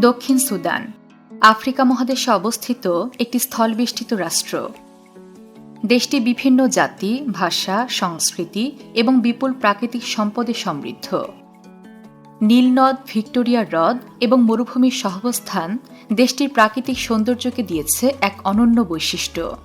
দক্ষিণ Sudan, Africa মহাদেশে অবস্থিত একটি স্থলবেষ্টিত রাষ্ট্র। দেশটি বিভিন্ন জাতি, ভাষা, সংস্কৃতি এবং বিপুল প্রাকৃতিক সম্পদে সমৃদ্ধ। নীলনদ ভিক্টোরিয়া হ্রদ এবং মরুভূমির সহবস্থান দেশটির প্রাকৃতিক সৌন্দর্যকে দিয়েছে এক অনন্য বৈশিষ্ট্য।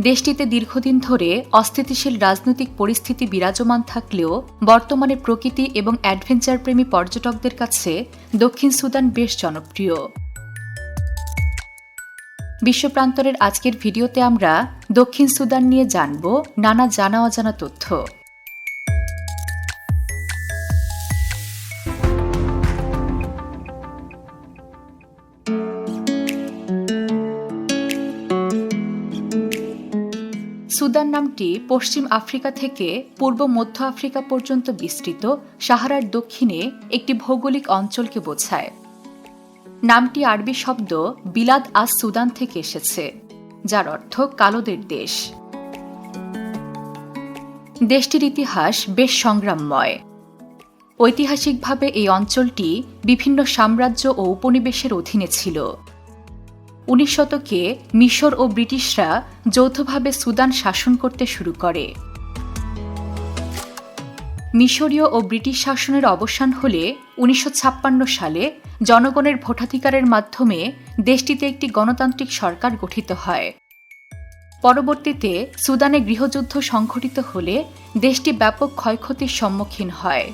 দেশটিতে দীর্ঘদিন ধরে অস্থিতিশীল রাজনৈতিক পরিস্থিতি বিরাজমান থাকলেও বর্তমানে প্রকৃতি এবং অ্যাডভেঞ্চার প্রেমী পর্যটকদের কাছে দক্ষিণ সুদান বেশ জনপ্রিয়। বিশ্বপ্রান্তরের আজকের ভিডিওতে আমরা দক্ষিণ সুদান নিয়ে জানব নানা জানা অজানা তথ্য। সুদান নামটি পশ্চিম আফ্রিকা থেকে পূর্ব মধ্য আফ্রিকা পর্যন্ত বিস্তৃত, সাহারার দক্ষিণে একটি ভৌগোলিক অঞ্চলকে বোঝায়। নামটি আরবি শব্দ বিলাদ আস সুদান থেকে এসেছে, যার অর্থ কালোদের দেশ। দেশটির ইতিহাস বেশ সংগ্রামময়। ঐতিহাসিকভাবে এই অঞ্চলটি বিভিন্ন সাম্রাজ্য ও উপনিবেশের অধীনে ছিল। উনিশ শতকে মিশর ও ব্রিটিশরা যৌথভাবে সুদান শাসন করতে শুরু করে। মিশরীয় ও ব্রিটিশ শাসনের অবসান হলে উনিশশো ছাপ্পান্ন সালে জনগণের ভোটাধিকারের মাধ্যমে দেশটিতে একটি গণতান্ত্রিক সরকার গঠিত হয়। পরবর্তীতে সুদানে গৃহযুদ্ধ সংঘটিত হলে দেশটি ব্যাপক ক্ষয়ক্ষতির সম্মুখীন হয়।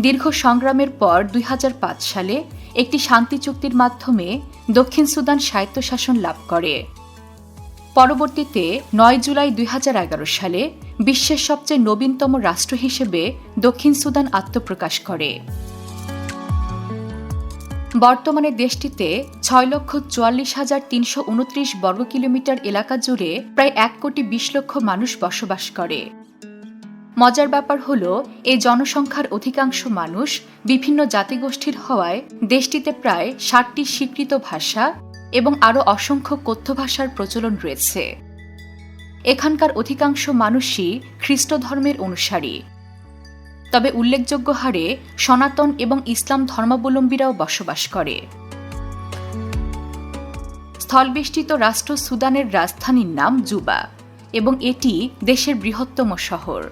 দীর্ঘ সংগ্রামের পর দুই হাজার পাঁচ সালে একটি শান্তি চুক্তির মাধ্যমে দক্ষিণ সুদান স্বায়ত্তশাসন লাভ করে। পরবর্তীতে নয় জুলাই দুই হাজার এগারো সালে বিশ্বের সবচেয়ে নবীনতম রাষ্ট্র হিসেবে দক্ষিণ সুদান আত্মপ্রকাশ করে। বর্তমানে দেশটিতে ছয় লক্ষ চুয়াল্লিশ হাজার তিনশো উনত্রিশ বর্গ কিলোমিটার এলাকা জুড়ে প্রায় এক কোটি বিশ লক্ষ মানুষ বসবাস করে। মজার ব্যাপার হল, এই জনসংখ্যার অধিকাংশ মানুষ বিভিন্ন জাতিগোষ্ঠীর হওয়ায় দেশটিতে প্রায় ষাটটি স্বীকৃত ভাষা এবং আরও অসংখ্য কথ্য ভাষার প্রচলন রয়েছে। এখানকার অধিকাংশ মানুষই খ্রিস্ট ধর্মের অনুসারী। তবে উল্লেখযোগ্য হারে সনাতন এবং ইসলাম ধর্মাবলম্বীরাও বসবাস করে। স্থলবেষ্টিত রাষ্ট্র সুদানের রাজধানীর নাম জুবা এবং এটি দেশের বৃহত্তম শহর।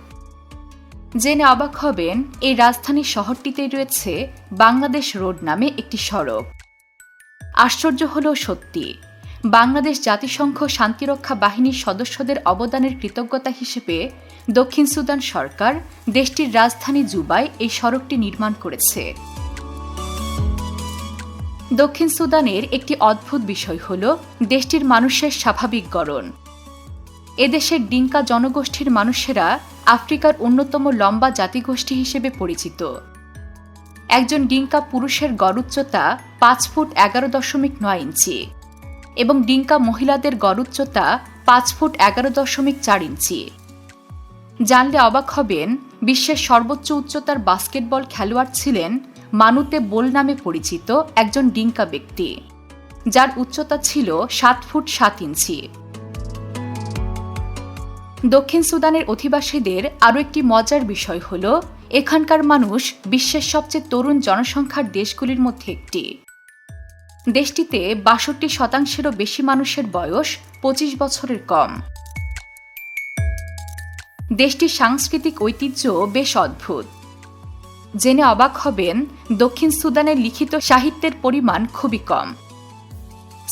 জেনে অবাক হবেন, এই রাজধানী শহরটিতেই রয়েছে বাংলাদেশ রোড নামে একটি সড়ক। আশ্চর্য হলেও সত্যি, বাংলাদেশ জাতিসংঘ শান্তিরক্ষা বাহিনীর সদস্যদের অবদানের কৃতজ্ঞতা হিসেবে দক্ষিণ সুদান সরকার দেশটির রাজধানী জুবাই এই সড়কটি নির্মাণ করেছে। দক্ষিণ সুদানের একটি অদ্ভুত বিষয় হল দেশটির মানুষের স্বাভাবিক গড়ন। এদেশের ডিঙ্কা জনগোষ্ঠীর মানুষেরা আফ্রিকার অন্যতম লম্বা জাতিগোষ্ঠী হিসেবে পরিচিত। একজন ডিঙ্কা পুরুষের গড় উচ্চতা পাঁচ ফুট এগারো দশমিক নয় ইঞ্চি এবং ডিঙ্কা মহিলাদের গড় উচ্চতা পাঁচ ফুট এগারো দশমিক চার ইঞ্চি। জানলে অবাক হবেন, বিশ্বের সর্বোচ্চ উচ্চতার বাস্কেটবল খেলোয়াড় ছিলেন মানুতে বোল নামে পরিচিত একজন ডিঙ্কা ব্যক্তি, যার উচ্চতা ছিল সাত ফুট সাত ইঞ্চি। দক্ষিণ সুদানের অধিবাসীদের আরও একটি মজার বিষয় হল, এখানকার মানুষ বিশ্বের সবচেয়ে তরুণ জনসংখ্যার দেশগুলির মধ্যে একটি। দেশটিতে বাষট্টি শতাংশেরও বেশি মানুষের বয়স পঁচিশ বছরের কম। দেশটির সাংস্কৃতিক ঐতিহ্য বেশ অদ্ভুত। জেনে অবাক হবেন, দক্ষিণ সুদানের লিখিত সাহিত্যের পরিমাণ খুবই কম।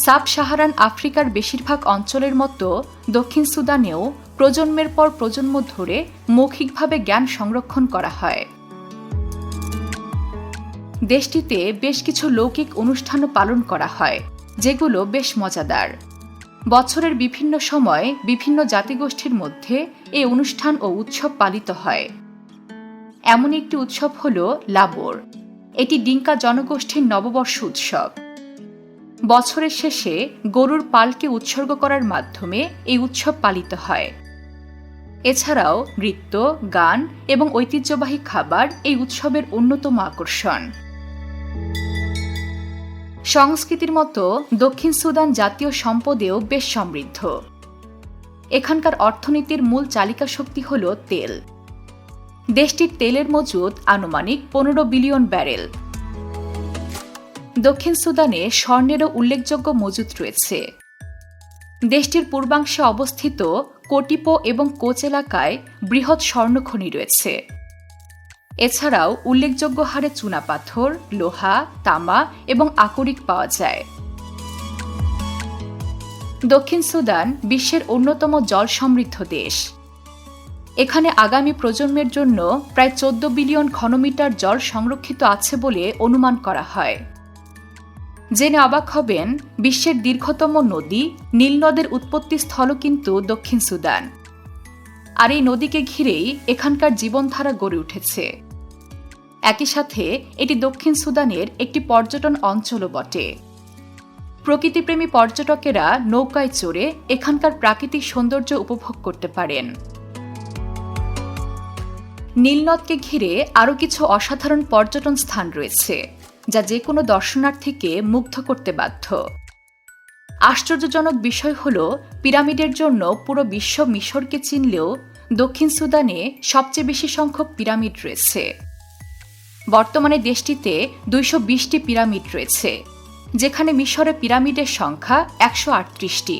সাব সাহারান আফ্রিকার বেশিরভাগ অঞ্চলের মতো দক্ষিণ সুদানেও প্রজন্মের পর প্রজন্ম ধরে মৌখিকভাবে জ্ঞান সংরক্ষণ করা হয়। দেশটিতে বেশ কিছু লৌকিক অনুষ্ঠানও পালন করা হয়, যেগুলো বেশ মজাদার। বছরের বিভিন্ন সময় বিভিন্ন জাতিগোষ্ঠীর মধ্যে এই অনুষ্ঠান ও উৎসব পালিত হয়। এমন একটি উৎসব হল লাবোর। এটি ডিঙ্কা জনগোষ্ঠীর নববর্ষ উৎসব। বছরের শেষে গরুর পালকে উৎসর্গ করার মাধ্যমে এই উৎসব পালিত হয়। এছাড়াও নৃত্য, গান এবং ঐতিহ্যবাহী খাবার এই উৎসবের অন্যতম আকর্ষণ। সংস্কৃতির মতো দক্ষিণ সুদান জাতীয় সম্পদেও বেশ সমৃদ্ধ। এখানকার অর্থনীতির মূল চালিকা শক্তি হল তেল। দেশটির তেলের মজুদ আনুমানিক পনেরো বিলিয়ন ব্যারেল। দক্ষিণ সুদানে স্বর্ণেরও উল্লেখযোগ্য মজুত রয়েছে। দেশটির পূর্বাংশে অবস্থিত কোটিপো এবং কোচ এলাকায় বৃহৎ স্বর্ণখনি রয়েছে। এছাড়াও উল্লেখযোগ্য হারে চুনাপাথর লোহা, তামা এবং আকরিক পাওয়া যায়। দক্ষিণ সুদান বিশ্বের অন্যতম জল সমৃদ্ধ দেশ। এখানে আগামী প্রজন্মের জন্য প্রায় চোদ্দ বিলিয়ন ঘনমিটার জল সংরক্ষিত আছে বলে অনুমান করা হয়। জেনে অবাক হবেন, বিশ্বের দীর্ঘতম নদী, নীল নদের উৎপত্তি স্থলও কিন্তু দক্ষিণ সুদান। আর এই নদীকে ঘিরেই এখানকার জীবনধারা গড়ে উঠেছে। একই সাথে, এটি দক্ষিণ সুদানের একটি পর্যটন অঞ্চলও বটে। প্রকৃতিপ্রেমী পর্যটকেরা নৌকায় চড়ে এখানকার প্রাকৃতিক সৌন্দর্য উপভোগ করতে পারেন। নীলনদকে ঘিরে আরও কিছু অসাধারণ পর্যটন স্থান রয়েছে। যা যে কোনো দর্শনার্থীকে মুগ্ধ করতে বাধ্য। আশ্চর্যজনক বিষয় হল, পিরামিডের জন্য পুরো বিশ্ব মিশরকে চিনলেও দক্ষিণ সুদানে সবচেয়ে বেশি সংখ্যক পিরামিড রয়েছে। বর্তমানে দেশটিতে দুইশো বিশটি পিরামিড রয়েছে, যেখানে মিশরে পিরামিডের সংখ্যা একশো আটত্রিশটি।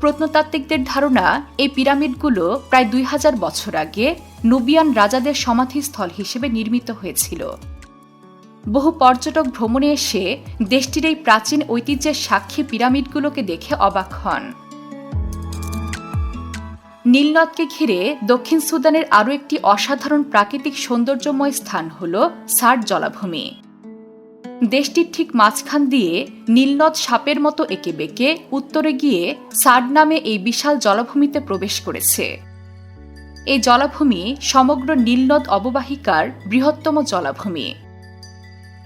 প্রত্নতাত্ত্বিকদের ধারণা, এই পিরামিডগুলো প্রায় দুই হাজার বছর আগে নুবিয়ান রাজাদের সমাধিস্থল হিসেবে নির্মিত হয়েছিল। বহু পর্যটক ভ্রমণে এসে দেশটির এই প্রাচীন ঐতিহ্যের সাক্ষী পিরামিডগুলোকে দেখে অবাক হন। নীলনদকে ঘিরে দক্ষিণ সুদানের আরও একটি অসাধারণ প্রাকৃতিক সৌন্দর্যময় স্থান হল সার্ট জলাভূমি। দেশটির ঠিক মাঝখান দিয়ে নীলনদ সাপের মতো এঁকে বেঁকে উত্তরে গিয়ে সার্ড নামে এই বিশাল জলাভূমিতে প্রবেশ করেছে। এই জলাভূমি সমগ্র নীলনদ অববাহিকার বৃহত্তম জলাভূমি।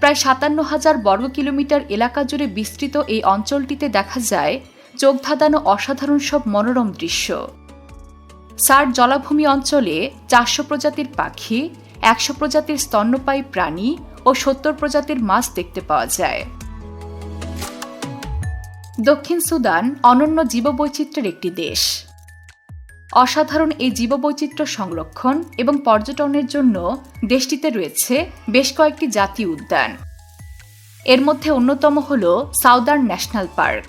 প্রায় সাতান্ন হাজার বর্গ কিলোমিটার এলাকা জুড়ে বিস্তৃত এই অঞ্চলটিতে দেখা যায় চোখ ধাঁধানো অসাধারণ সব মনোরম দৃশ্য। সার জলাভূমি অঞ্চলে চারশো প্রজাতির পাখি, একশো প্রজাতির স্তন্যপায়ী প্রাণী ও সত্তর প্রজাতির মাছ দেখতে পাওয়া যায়। দক্ষিণ সুদান অনন্য জীববৈচিত্র্যের একটি দেশ। অসাধারণ এই জীববৈচিত্র্য সংরক্ষণ এবং পর্যটনের জন্য দেশটিতে রয়েছে বেশ কয়েকটি জাতীয় উদ্যান। এর মধ্যে অন্যতম হল সাউদার্ন ন্যাশনাল পার্ক।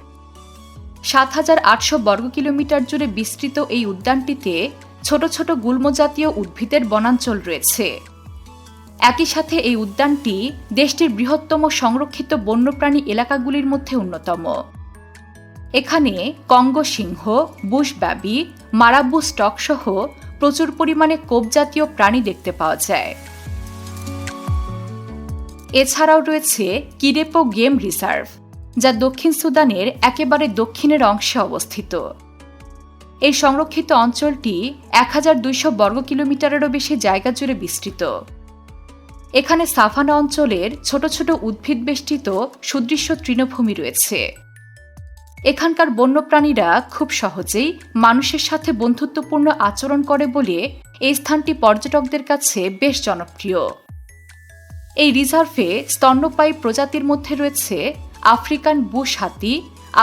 সাত হাজার আটশো বর্গ কিলোমিটার জুড়ে বিস্তৃত এই উদ্যানটিতে ছোট ছোট গুল্মজাতীয় উদ্ভিদের বনাঞ্চল রয়েছে। একই সাথে এই উদ্যানটি দেশটির বৃহত্তম সংরক্ষিত বন্যপ্রাণী এলাকাগুলির মধ্যে অন্যতম। এখানে কঙ্গো সিংহ, বুশ ব্যাবি, মারাব্বু স্টক সহ প্রচুর পরিমাণে কোপজাতীয় প্রাণী দেখতে পাওয়া যায়। এছাড়াও রয়েছে কিরেপো গেম রিজার্ভ, যা দক্ষিণ সুদানের একেবারে দক্ষিণের অংশে অবস্থিত। এই সংরক্ষিত অঞ্চলটি এক হাজার দুইশো বর্গ কিলোমিটারেরও বেশি জায়গা জুড়ে বিস্তৃত। এখানে সাফানা অঞ্চলের ছোট ছোট উদ্ভিদ বেষ্টিত সুদৃশ্য তৃণভূমি রয়েছে। এখানকার বন্যপ্রাণীরা খুব সহজেই মানুষের সাথে বন্ধুত্বপূর্ণ আচরণ করে বলে এই স্থানটি পর্যটকদের কাছে বেশ জনপ্রিয়। এই রিজার্ভে স্তন্যপায়ী প্রজাতির মধ্যে রয়েছে আফ্রিকান বুশ হাতি,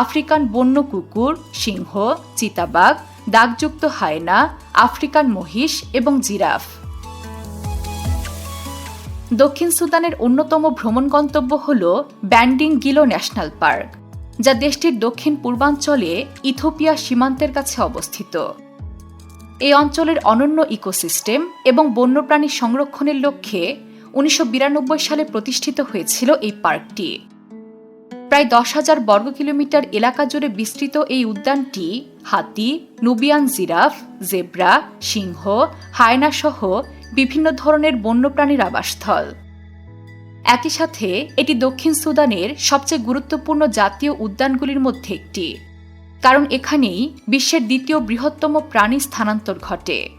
আফ্রিকান বন্য কুকুর, সিংহ, চিতাবাঘ, দাগযুক্ত হায়না, আফ্রিকান মহিষ এবং জিরাফ। দক্ষিণ সুদানের অন্যতম ভ্রমণ গন্তব্য হল ব্যান্ডিং গিলো ন্যাশনাল পার্ক। যা দেশটির দক্ষিণ পূর্বাঞ্চলে ইথোপিয়া সীমান্তের কাছে অবস্থিত। এই অঞ্চলের অনন্য ইকোসিস্টেম এবং বন্যপ্রাণী সংরক্ষণের লক্ষ্যে উনিশশো বিরানব্বই সালে প্রতিষ্ঠিত হয়েছিল এই পার্কটি। প্রায় দশ হাজার বর্গ কিলোমিটার এলাকা জুড়ে বিস্তৃত এই উদ্যানটি হাতি, নুবিয়ান জিরাফ, জেব্রা, সিংহ, হায়না সহ বিভিন্ন ধরনের বন্যপ্রাণীর আবাসস্থল। একই সাথে, এটি দক্ষিণ সুদানের সবচেয়ে গুরুত্বপূর্ণ জাতীয় উদ্যানগুলির মধ্যে একটি। কারণ এখানেই বিশ্বের দ্বিতীয় বৃহত্তম প্রাণী স্থানান্তর ঘটে।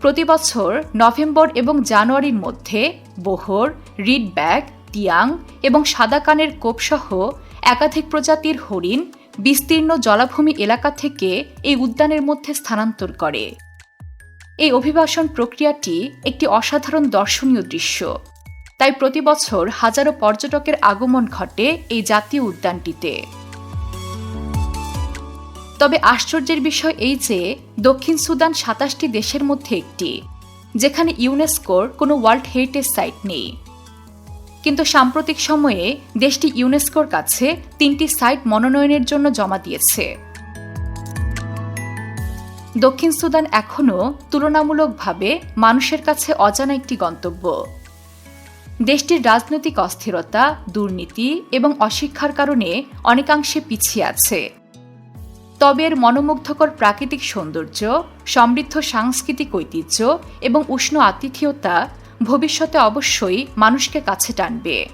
প্রতি বছর নভেম্বর এবং জানুয়ারির মধ্যে বোহর, রিড ব্যাগ টিয়াং এবং সাদা কানের কোপসহ একাধিক প্রজাতির হরিণ বিস্তীর্ণ জলাভূমি এলাকা থেকে এই উদ্যানের মধ্যে স্থানান্তর করে। এই অভিবাসন প্রক্রিয়াটি একটি অসাধারণ দর্শনীয় দৃশ্য। তাই প্রতি বছর হাজারো পর্যটকের আগমন ঘটে এই জাতীয় উদ্যানটিতে। তবে আশ্চর্যের বিষয় এই যে, দক্ষিণ সুদান সাতাশটি দেশের মধ্যে একটি, যেখানে ইউনেস্কোর কোনো ওয়ার্ল্ড হেরিটেজ সাইট নেই। কিন্তু সাম্প্রতিক সময়ে দেশটি ইউনেস্কোর কাছে তিনটি সাইট মনোনয়নের জন্য জমা দিয়েছে। দক্ষিণ সুদান এখনও তুলনামূলকভাবে মানুষের কাছে অজানা একটি গন্তব্য। দেশটির রাজনৈতিক অস্থিরতা, দুর্নীতি এবং অশিক্ষার কারণে অনেকাংশে পিছিয়ে আছে। তবে এর মনোমুগ্ধকর প্রাকৃতিক সৌন্দর্য, সমৃদ্ধ সাংস্কৃতিক ঐতিহ্য এবং উষ্ণ আতিথেয়তা ভবিষ্যতে অবশ্যই মানুষকে কাছে টানবে।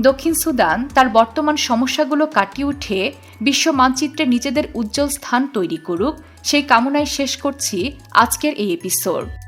দক্ষিণ সুদান তার বর্তমান সমস্যাগুলো কাটিয়ে উঠে বিশ্ব মানচিত্রে নিজেদের উজ্জ্বল স্থান তৈরি করুক, সেই কামনায় শেষ করছি আজকের এই এপিসোড